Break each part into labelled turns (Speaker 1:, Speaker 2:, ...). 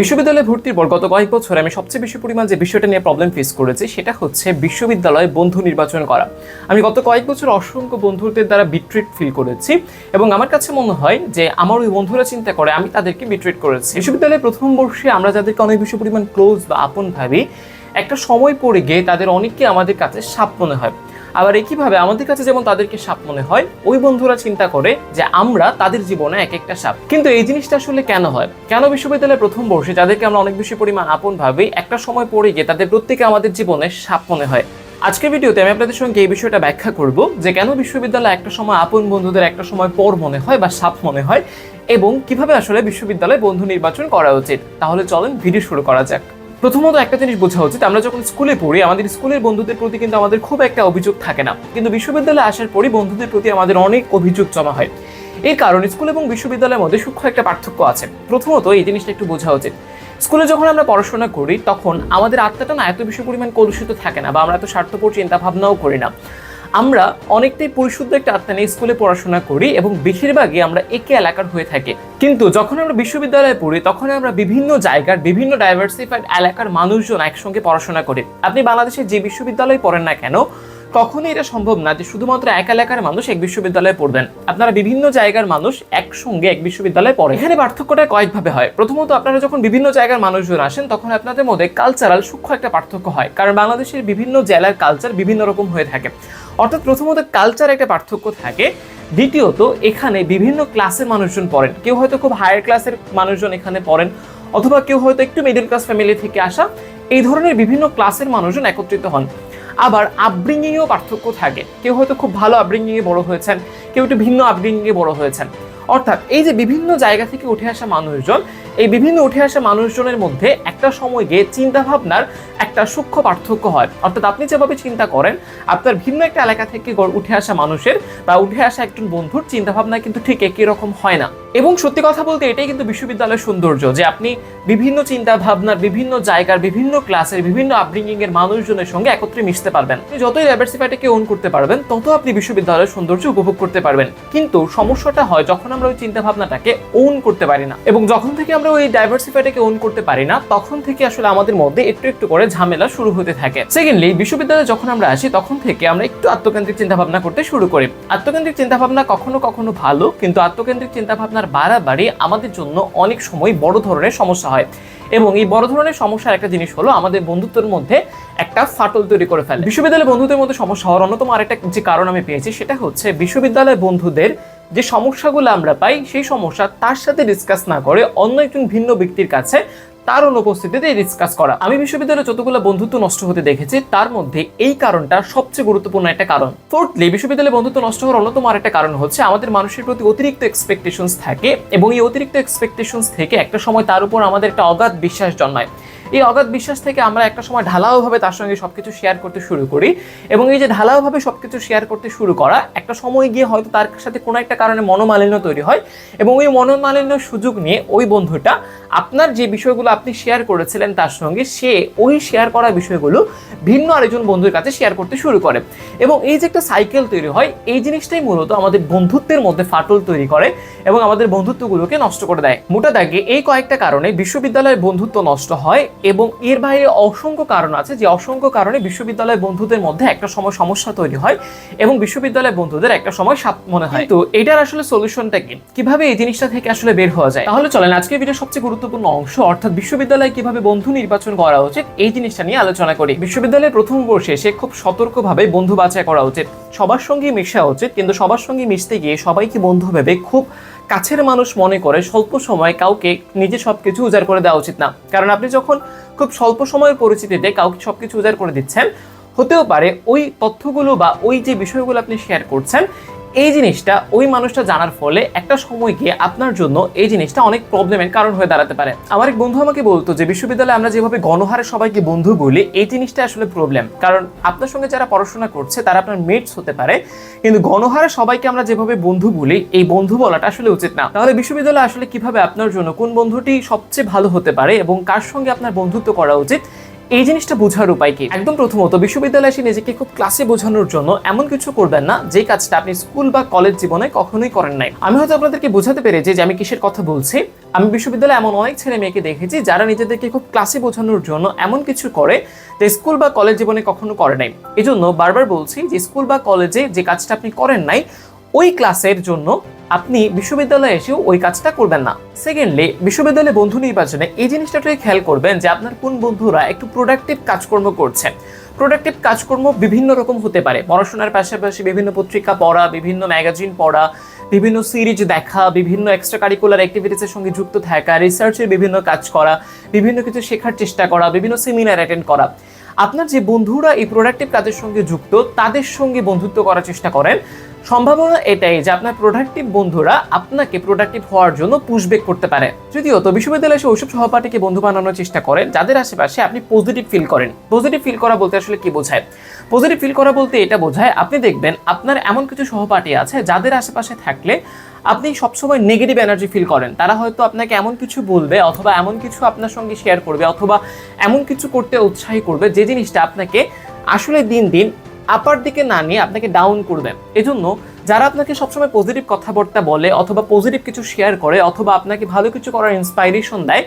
Speaker 1: বিশ্ববিদ্যালয়ে ভর্তির পর গত কয়েক বছর আমি সবচেয়ে বেশি পরিমাণ যে বিষয়টা নিয়ে প্রবলেম ফেস করেছি, সেটা হচ্ছে বিশ্ববিদ্যালয়ে বন্ধু নির্বাচন করা। আমি গত কয়েক বছর অসংখ্য বন্ধুদের দ্বারা বিট্রিট ফিল করেছি এবং আমার কাছে মনে হয় যে আমার ওই বন্ধুরা চিন্তা করে, আমি তাদেরকে বিট্রিট করেছি। বিশ্ববিদ্যালয়ে প্রথম বর্ষে আমরা যাদেরকে অনেক বেশি পরিমাণ ক্লোজ বা আপন ভাবি, একটা সময় পড়ে গিয়ে তাদের অনেককে আমাদের কাছে সাপ মনে হয়। আবার একইভাবে আমাদের কাছে যেমন তাদেরকে সাপ মনে হয়, ওই বন্ধুরা চিন্তা করে যে আমরা তাদের জীবনে এক একটা সাপ। কিন্তু এই জিনিসটা আসলে কেন হয়? কেন বিশ্ববিদ্যালয়ের প্রথম বর্ষে যাদেরকে আমরা অনেক বেশি পরিমাণ আপন ভাবি, একটা সময় পড়ে গিয়ে তাদের প্রত্যেকে আমাদের জীবনে সাপ মনে হয়? আজকের ভিডিওতে আমি আপনাদের সঙ্গে এই বিষয়টা ব্যাখ্যা করব যে কেন বিশ্ববিদ্যালয়ে একটা সময় আপন বন্ধুদের একটা সময় পর মনে হয় বা সাপ মনে হয় এবং কীভাবে আসলে বিশ্ববিদ্যালয়ে বন্ধু নির্বাচন করা উচিত। তাহলে চলেন ভিডিও শুরু করা যাক। প্রথমত একটা জিনিস বোঝা উচিত, আমরা যখন স্কুলে পড়ি, আমাদের স্কুলের বন্ধুদের প্রতি কিন্তু আমাদের খুব একটা অভিযোগ থাকে না। কিন্তু বিশ্ববিদ্যালয়ে আসার পরই বন্ধুদের প্রতি আমাদের অনেক অভিযোগ জমা হয়। এর কারণ স্কুল এবং বিশ্ববিদ্যালয়ের মধ্যে সূক্ষ্ম একটা পার্থক্য আছে। প্রথমত এই জিনিসটা একটু বোঝা উচিত, স্কুলে যখন আমরা পড়াশোনা করি, তখন আমাদের আত্মাটা না এত বেশি পরিমাণ কলুষিত থাকে না বা আমরা এত স্বার্থপর চিন্তাভাবনাও করি না। আমরা অনেকটাই পরিশুদ্ধ একটা আত্মা নিয়ে স্কুলে পড়াশোনা করি এবং বেশিরভাগই আমরা একে এলাকার হয়ে থাকি। কিন্তু যখন আমরা বিশ্ববিদ্যালয়ে পড়ি তখন আমরা বিভিন্ন জায়গার বিভিন্ন ডাইভার্সিফাইড এলাকার মানুষজন একসঙ্গে পড়াশোনা করি। আপনি বাংলাদেশের যে বিশ্ববিদ্যালয়ে পড়েন না কেন, কখনোই এটা সম্ভব না যে শুধুমাত্র এক এলাকার মানুষ এক বিশ্ববিদ্যালয়ে পড়বেন। আপনারা বিভিন্ন জায়গার মানুষ একসঙ্গে এক বিশ্ববিদ্যালয়ে পড়ে এখানে পার্থক্যটা কয়েকভাবে হয়। প্রথমত, আপনারা যখন বিভিন্ন জায়গার মানুষজন আসেন, তখন আপনাদের মধ্যে কালচারাল সূক্ষ্ম একটা পার্থক্য হয়। কারণ বাংলাদেশের বিভিন্ন জেলার কালচার বিভিন্ন রকম হয়ে থাকে। অর্থাৎ প্রথমত কালচার একটা পার্থক্য থাকে। দ্বিতীয়ত, এখানে বিভিন্ন ক্লাসের মানুষজন পড়েন। কেউ হয়তো খুব হায়ার ক্লাসের মানুষজন এখানে পড়েন, অথবা কেউ হয়তো একটু মিডল ক্লাস ফ্যামিলি থেকে আসা। এই ধরনের বিভিন্ন ক্লাসের মানুষজন একত্রিত হন। আবার আপব্রিঙ্গিংয়েও পার্থক্য থাকে। কেউ হয়তো খুব ভালো আপব্রিঙ্গিংয়ে বড় হয়েছেন, কেউ একটু ভিন্ন আপব্রিঙ্গিংয়ে বড় হয়েছেন। অর্থাৎ এই যে বিভিন্ন জায়গা থেকে উঠে আসা মানুষজন এই বিভিন্ন উঠে আসা মানুষজনের মধ্যে একটা সময় গিয়ে চিন্তা ভাবনার একটা সূক্ষ্ম পার্থক্য হয়। অর্থাৎ আপনি যেভাবে চিন্তা করেন, আপনার ভিন্ন একটা এলাকা থেকে উঠে আসা মানুষের বা উঠে আসা একজন বন্ধুর চিন্তা ভাবনা কিন্তু ঠিক একই রকম হয় না। এবং সত্যি কথা বলতে এটাই কিন্তু বিশ্ববিদ্যালয়ের সৌন্দর্য যে আপনি বিভিন্ন চিন্তা ভাবনার বিভিন্ন জায়গার, বিভিন্ন ক্লাসের বিভিন্ন আপব্রিঙ্গিং এর মানুষজনের সঙ্গে একত্রে মিশতে পারবেন। আপনি যতই ডাইভার্সিফাইটাকে ওন করতে পারবেন, তত আপনি বিশ্ববিদ্যালয়ের সৌন্দর্য উপভোগ করতে পারবেন। কিন্তু সমস্যাটা হয় যখন আমরা ওই চিন্তা ভাবনাটাকে ওন করতে পারি না। এবং যখন থেকে আমরা ওই ডাইভার্সিফাইটাকে ওন করতে পারি না, তখন থেকে আসলে আমাদের মধ্যে একটু একটু করে ঝামেলা শুরু হতে থাকে। সেকেন্ডলি বিশ্ববিদ্যালয়ে যখন আমরা আসি, তখন থেকে আমরা একটু আত্মকেন্দ্রিক চিন্তা ভাবনা করতে শুরু করি। আত্মকেন্দ্রিক চিন্তা ভাবনা কখনো কখনো ভালো, কিন্তু আত্মকেন্দ্রিক চিন্তা ভাবনার বাড়াবাড়ি আমাদের জন্য অনেক সময় বড় ধরনের সমস্যা হয়। এবং এই বড় ধরনের সমস্যার একটা জিনিস হলো আমাদের বন্ধুত্বের মধ্যে একটা ফাটল তৈরি করে ফেলে। বিশ্ববিদ্যালয়ে বন্ধুদের মধ্যে সমস্যা হওয়ার অন্যতম আরেকটা যে কারণ আমি পেয়েছি, সেটা হচ্ছে বিশ্ববিদ্যালয়ের বন্ধুদের যে সমস্যাগুলো আমরা পাই, সেই সমস্যা তার সাথে ডিসকাস না করে অন্য একজন ভিন্ন ব্যক্তির কাছে তার অনুপস্থিতিতে ডিসকাস করা। আমি বিশ্ববিদ্যালয়ে যতগুলো বন্ধুত্ব নষ্ট হতে দেখেছি, তার মধ্যে এই কারণটা সবচেয়ে গুরুত্বপূর্ণ একটা কারণ। ফোর্থলি বিশ্ববিদ্যালয়ে বন্ধুত্ব নষ্ট হওয়ার অন্যতম আরেকটা কারণ হচ্ছে আমাদের মানুষের প্রতি অতিরিক্ত এক্সপেকটেশনস থাকে এবং এই অতিরিক্ত এক্সপেকটেশনস থেকে একটা সময় তার উপর আমাদের একটা অগাধ বিশ্বাস জন্মায়। এই অগাধ বিশ্বাস থেকে আমরা একটা সময় ঢালাওভাবে তার সঙ্গে সব কিছু শেয়ার করতে শুরু করি এবং এই যে ঢালাওভাবে সব কিছু শেয়ার করতে শুরু করা একটা সময় গিয়ে হয়তো তার সাথে কোনো একটা কারণে মনোমালিন্য তৈরি হয় এবং ওই মনোমালিন্যর সুযোগ নিয়ে ওই বন্ধুটা আপনার যে বিষয়গুলো আপনি শেয়ার করেছিলেন তার সঙ্গে সে ওই শেয়ার করা বিষয়গুলো ভিন্ন আরেকজন বন্ধুর কাছে শেয়ার করতে শুরু করে এবং এই যে একটা সাইকেল তৈরি হয়, এই জিনিসটাই মূলত আমাদের বন্ধুত্বের মধ্যে ফাটল তৈরি করে এবং আমাদের বন্ধুত্বগুলোকে নষ্ট করে দেয়। মোটা দাগে এই কয়েকটা কারণে বিশ্ববিদ্যালয়ের বন্ধুত্ব নষ্ট হয় এবং এর বাইরে অসংখ্য কারণ আছে, যে অসংখ্য কারণে বিশ্ববিদ্যালয়ের বন্ধুদের মধ্যে একটা সময় সমস্যা তৈরি হয় এবং বিশ্ববিদ্যালয়ের বন্ধুদের একটা সময় সাপ মনে হয়। তো এটার আসলে সলিউশনটা কি? কীভাবে এই জিনিসটা থেকে আসলে বের হওয়া যায়? তাহলে চলেন, আজকের ভিডিও সবচেয়ে গুরুত্বপূর্ণ অংশ, অর্থাৎ বিশ্ববিদ্যালয়ে কীভাবে বন্ধু নির্বাচন করা উচিত, এই জিনিসটা নিয়ে আলোচনা করি। বিশ্ববিদ্যালয়ের প্রথম বর্ষে সে খুব সতর্কভাবে বন্ধু বাছাই করা উচিত। সবার সঙ্গে মেশা উচিত, কিন্তু সবার সঙ্গে মিশতে গিয়ে সবাইকে বন্ধু ভেবে খুব কাছের মানুষ মনে করে স্বল্প সময় কাউকে নিজে সব কিছু উজাড় করে দেওয়া উচিত না। কারণ আপনি যখন খুব স্বল্প সময়ের পরিচিতিতে কাউকে সব কিছু উজাড় করে দিচ্ছেন, হতেও পারে ওই তথ্যগুলো বা ওই যে বিষয়গুলো আপনি শেয়ার করছেন এই জিনিসটা ওই মানুষটা জানার ফলে একটা সময় গিয়ে আপনার জন্য এই জিনিসটা অনেক প্রবলেমের কারণ হয়ে দাঁড়াতে পারে। আমার এক বন্ধু আমাকে বলতো যে, বিশ্ববিদ্যালয়ে আমরা যেভাবে গণহারে সবাইকে বন্ধু বলি, এই জিনিসটা আসলে প্রবলেম কারণ আপনার সঙ্গে যারা পড়াশোনা করছে, তারা আপনার মেটস হতে পারে, কিন্তু গণহারে সবাইকে আমরা যেভাবে বন্ধু বলি, এই বন্ধু বলাটা আসলে উচিত না। তাহলে বিশ্ববিদ্যালয়ে আসলে কীভাবে আপনার জন্য, কোন বন্ধুটি সবচেয়ে ভালো হতে পারে এবং কার সঙ্গে আপনার বন্ধুত্ব করা উচিত? এই জিনিসটা বোঝার উপায় কি? একদম প্রথমত, বিশ্ববিদ্যালয়ে এসে নিজেকে খুব ক্লাসে বোঝানোর জন্য এমন কিছু করবেন না, যে কাজটা আপনি স্কুল বা কলেজ জীবনে কখনোই করেন নাই। আমি হয়তো আপনাদেরকে বোঝাতে পেরেছি যে আমি কিসের কথা বলছি। আমি বিশ্ববিদ্যালয়ে এমন অনেক ছেলে মেয়েকে দেখেছি যারা নিজেদেরকে খুব ক্লাসে বোঝানোর জন্য এমন কিছু করে যে স্কুল বা কলেজ জীবনে কখনো করে নাই। এই জন্য বারবার বলছি যে স্কুল বা কলেজে যে কাজটা আপনি করেন নাই, ওই ক্লাসের জন্য আপনি বিশ্ববিদ্যালয়ে এসেও ওই কাজটা করবেন না। সেকেন্ডলি বিশ্ববিদ্যালয়ে বন্ধু নির্বাচনে এই জিনিসটাকে খেয়াল করবেন যে আপনার কোন বন্ধুরা একটু প্রোডাক্টিভ কাজকর্ম করছে প্রোডাক্টিভ কাজকর্ম বিভিন্ন রকম হতে পারে। পড়াশোনার পাশাপাশি বিভিন্ন পত্রিকা পড়া, বিভিন্ন ম্যাগাজিন পড়া, বিভিন্ন সিরিজ দেখা, বিভিন্ন এক্সট্রা কারিকুলার অ্যাক্টিভিটিসের সঙ্গে যুক্ত থাকা রিসার্চের বিভিন্ন কাজ করা, বিভিন্ন কিছু শেখার চেষ্টা করা, বিভিন্ন সেমিনার অ্যাটেন্ড করা। আপনার যে বন্ধুরা এই প্রোডাক্টিভ কাজের সঙ্গে যুক্ত, তাদের সঙ্গে বন্ধুত্ব করার চেষ্টা করেন। সম্ভাবনা এটাই যে আপনার প্রোডাক্টিভ বন্ধুরা আপনাকে প্রোডাক্টিভ হওয়ার জন্য পুশব্যাক করতে পারে। যদিও তো বিশ্ববিদ্যালয়ে এসে ওইসব সহপাঠীকে বন্ধু বানানোর চেষ্টা করেন, যাদের আশেপাশে আপনি পজিটিভ ফিল করেন। পজিটিভ ফিল করা বলতে আসলে কি বোঝায়? পজিটিভ ফিল করা বলতে এটা বোঝায়, আপনি দেখবেন আপনার এমন কিছু সহপাঠী আছে যাদের আশেপাশে থাকলে আপনি সবসময় নেগেটিভ এনার্জি ফিল করেন। তারা হয়তো আপনাকে এমন কিছু বলবে অথবা এমন কিছু আপনার সঙ্গে শেয়ার করবে অথবা এমন কিছু করতে উৎসাহী করবে যে জিনিসটা আপনাকে আসলে দিন দিন আপার দিকে না নিয়ে আপনাকে ডাউন করবে এজন্য যারা আপনাকে সবসময় পজিটিভ কথাবার্তা বলে অথবা পজিটিভ কিছু শেয়ার করে অথবা আপনাকে ভালো কিছু করার ইন্সপাইরেশন দেয়,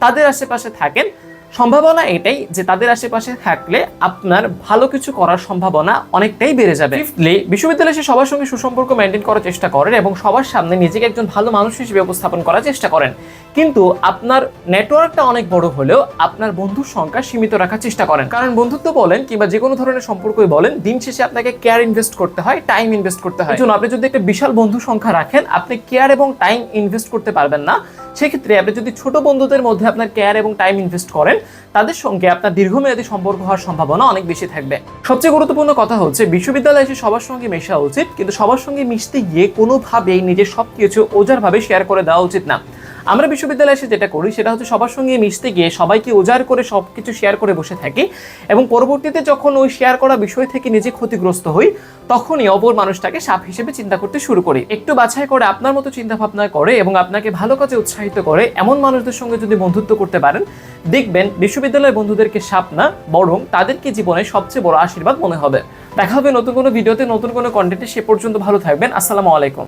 Speaker 1: তাদের আশেপাশে থাকেন। সম্ভাবনা এটাই যে তাদের আশেপাশে থাকলে আপনার ভালো কিছু করার সম্ভাবনা অনেকটাই বেড়ে যাবে। ফিফথলি বিশ্ববিদ্যালয়ে সে সবার সঙ্গে সুসম্পর্ক মেনটেন করার চেষ্টা করেন এবং সবার সামনে নিজেকে একজন ভালো মানুষ হিসেবে উপস্থাপন করার চেষ্টা করেন। কিন্তু আপনার নেটওয়ার্কটা অনেক বড় হলেও আপনার বন্ধুর সংখ্যা সীমিত রাখার চেষ্টা করেন। কারণ বন্ধুত্ব বলেন কিংবা যে কোনো ধরনের সম্পর্কই বলেন, দিন শেষে আপনাকে কেয়ার ইনভেস্ট করতে হয় টাইম ইনভেস্ট করতে হয়। জন্য আপনি যদি একটা বিশাল বন্ধু সংখ্যা রাখেন, আপনি কেয়ার এবং টাইম ইনভেস্ট করতে পারবেন না। সেক্ষেত্রে আপনি যদি ছোট বন্ধুদের মধ্যে আপনার কেয়ার এবং টাইম ইনভেস্ট করেন তাদের সঙ্গে আপনার দীর্ঘমেয়াদী সম্পর্ক হওয়ার সম্ভাবনা অনেক বেশি থাকবে। সবচেয়ে গুরুত্বপূর্ণ কথা হচ্ছে, বিশ্ববিদ্যালয়ে এসে সবার সঙ্গে মেশা উচিত, কিন্তু সবার সঙ্গে মিশতে গিয়ে কোনোভাবেই নিজের সব কিছু ওজারভাবে শেয়ার করে দেওয়া উচিত না। আমরা বিশ্ববিদ্যালয়ে এসে যেটা করি, সেটা হচ্ছে সবার সঙ্গে মিশতে গিয়ে সবাইকে উজাড় করে সব কিছু শেয়ার করে বসে থাকি এবং পরবর্তীতে যখন ওই শেয়ার করা বিষয় থেকে নিজে ক্ষতিগ্রস্ত হই, তখনই অপর মানুষটাকে সাপ হিসেবে চিন্তা করতে শুরু করি। একটু বাছাই করে আপনার মতো চিন্তা ভাবনা করে এবং আপনাকে ভালো কাজে উৎসাহিত করে এমন মানুষদের সঙ্গে যদি বন্ধুত্ব করতে পারেন, দেখবেন বিশ্ববিদ্যালয়ের বন্ধুদেরকে সাপ না, বরং তাদেরকে জীবনে সবচেয়ে বড় আশীর্বাদ মনে হবে। দেখা হবে নতুন কোনো ভিডিওতে নতুন কোনো কন্টেন্টে সে পর্যন্ত ভালো থাকবেন। আসসালামু আলাইকুম।